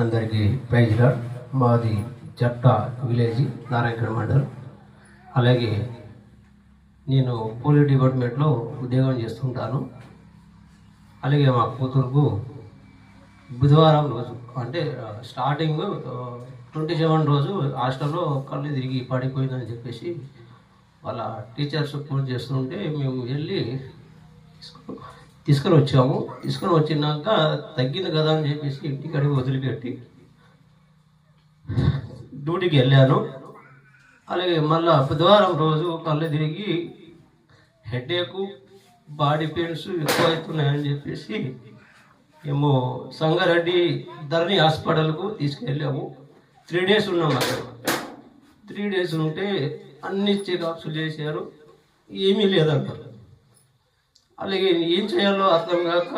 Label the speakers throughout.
Speaker 1: అందరికీ praise lord మాది జట్ట village Narayana mandal. అలాగే నేను పోలీస్ డిపార్ట్మెంట్లో ఉద్యోగం చేస్తుంటాను. అలాగే మా కూతురుకు బుధవారం రోజు అంటే స్టార్టింగ్ ట్వంటీ సెవెన్ రోజు హాస్టల్లో కళ్ళు తిరిగి పడిపోయిందని చెప్పేసి వాళ్ళ టీచర్స్ ఫోన్ చేస్తుంటే మేము వెళ్ళి తీసుకొని వచ్చాము తీసుకొని వచ్చినాక తగ్గింది కదా అని చెప్పేసి ఇంటికాడికి వదిలిపెట్టి డ్యూటీకి వెళ్ళాను. అలాగే మళ్ళా బుధవారం రోజు కళ్ళు తిరిగి హెడేక్ బాడీ పెయిన్స్ ఎక్కువ అవుతున్నాయని చెప్పేసి మేము సంగారెడ్డి ధరణి హాస్పిటల్కు తీసుకెళ్ళాము. త్రీ డేస్ ఉన్నాం అక్కడ. త్రీ డేస్ ఉంటే అన్ని చెకప్స్ చేశారు. ఏమీ లేదంటారు. అలాగే ఏం చేయాలో అర్థం కాక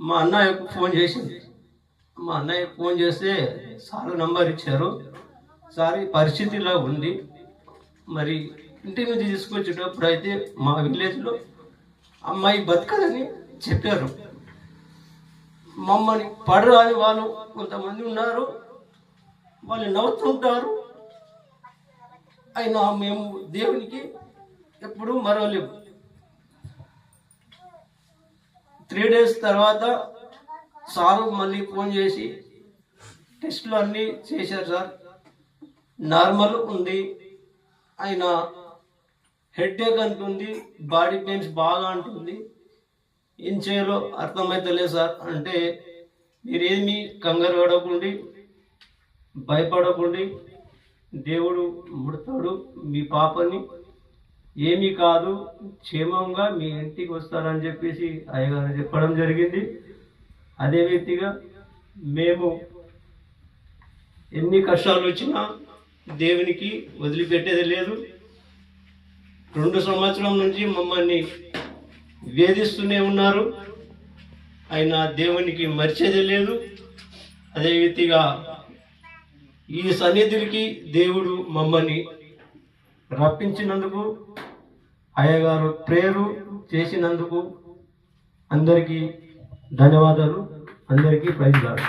Speaker 1: మా అన్నయ్యకు ఫోన్ చేసింది. మా అన్నయ్య ఫోన్ చేస్తే సార్ నంబర్ ఇచ్చారు. సార్ ఈ పరిస్థితి ఇలా ఉంది. మరి ఇంటి మీద తీసుకొచ్చేటప్పుడు అయితే మా విలేజ్లో అమ్మాయి బతకదని చెప్పారు. మమ్మల్ని పడరాని వాళ్ళు కొంతమంది ఉన్నారు. వాళ్ళు నవ్వుతుంటారు. అయినా మేము దేవునికి ఎప్పుడు మరో లేవు త్రీ డేస్ తర్వాత సారు మళ్ళీ ఫోన్ చేసి టెస్ట్లు అన్నీ చేశారు సార్. నార్మల్ ఉంది. అయినా హెడ్ఏక్ అంటుంది బాడీ పెయిన్స్ బాగా అంటుంది. ఏం చేయాలో అర్థమవుతలేదు సార్. అంటే మీరేమి కంగారు పడకండి భయపడకండి. దేవుడు ముడతాడు మీ పాపని. ఏమీ కాదు క్షేమంగా మీ ఇంటికి వస్తారని చెప్పేసి అయ్యగారు చెప్పడం జరిగింది. అదే వ్యక్తిగా మేము ఎన్ని కష్టాలు వచ్చినా దేవునికి వదిలిపెట్టేది లేదు. రెండు సంవత్సరం నుంచి మమ్మల్ని వేధిస్తూనే ఉన్నారు. ఆయన దేవునికి మర్చేది లేదు. అదే రీతిగా ఈ సన్నిధికి దేవుడు మమ్మల్ని రప్పించినందుకు అయ్యగారు ప్రేరు చేసినందుకు అందరికీ ధన్యవాదాలు అందరికీ ప్రైజ్ కాదు